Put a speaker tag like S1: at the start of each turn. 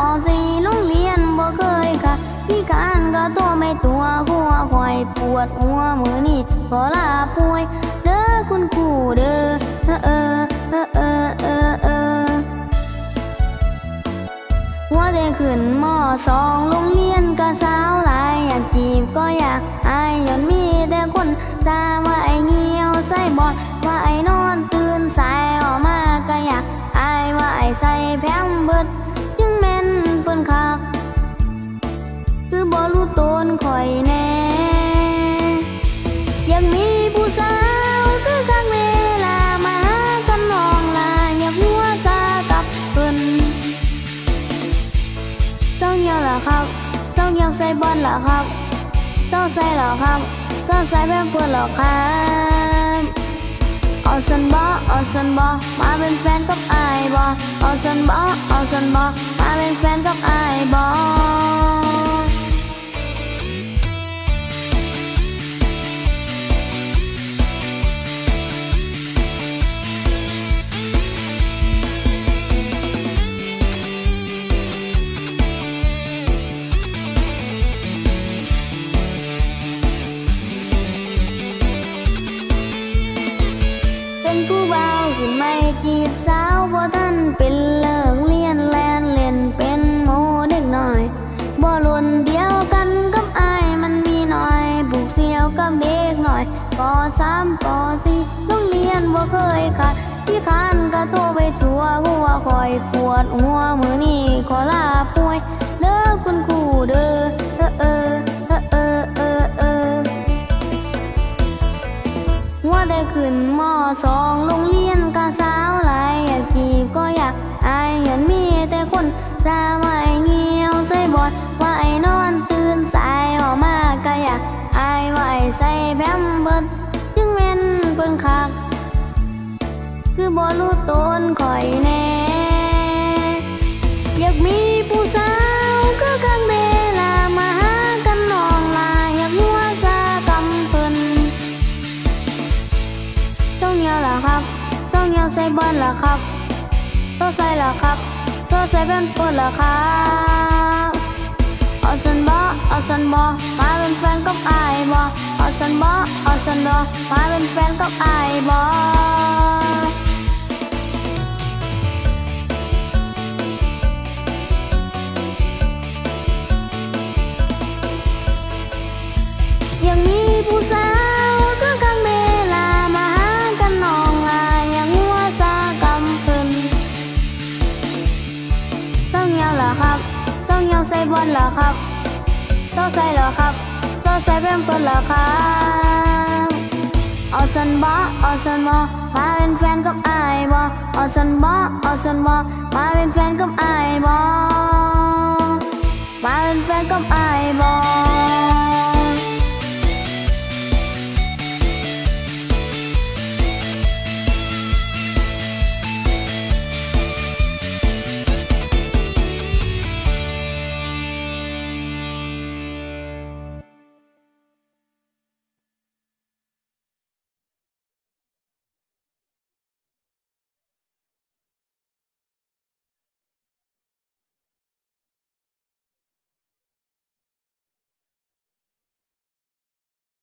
S1: อสี่โรงเรียนบ่เคยค่ะพี่การก็ตัวไม่ตัวหัวคอยปวดหัวมือนี่ก็ลาป่วย เด้อคุณครูเด้อเออเออเออเออเออหัวได้ขึ้นมอสอง นข่อยแน่ยังมีผู้สาวคือข้างเวลามาหากันน้องลาอย่าหัวซากับเพิ่นเจ้าเหี่ยวเหรอครับเจ้าเหี่ยวใส่บอลเหรอครับเจ้าใส่เหรอครับเจ้าใส่แบบเปิดเหรอครับเอาสันบอเอาสันบอมาเป็นแฟนกับไอ้บอเอาสันบอเอาสันบอมาเป็นแฟนกับไอ้บอ เป็นผู้เบาวขึ้นไม่จีบสาวบ่ท่านเป็นเลิกเรียนแลนเล่นเป็นโมเด็กหน่อยบ่รุ่นเดียวกันกับอายมันมีหน่อยบุกเสียวกับเด็กหน่อยปสามปสี่โรงเรียนบ่เคยขาดที่คานก็โทรไปชัวหัวคอยปวดหัวมือนี่ขอลาป่วยเลิกคุณครูเด้อ ตนข่อยแน่ อยากมีผู้สาวคือข้างเวลามาหากันน้องลาอยากหัวซากำเพิ่นเจ้าเหี่ยวเหรอครับเจ้าเหี่ยวใส่บอลเหรอครับเจ้าใส่เหรอครับเจ้าใส่เป็นปนเหรอครับเอาสันบอเอาสันบอมาเป็นแฟนกับอายบอเอาสันบอเอาสันบอมาเป็นแฟนกับอายบ ครับต้องใส่หรอครับต้องใส่เพิ่มเปิดหรอครับเอาสันบอเอาสันบอมาเป็นแฟนกับไอ้บอเอาสันบอเอาสันบอมาเป็นแฟนกับไอ้บอมาเป็นแฟนกับไอ้บอ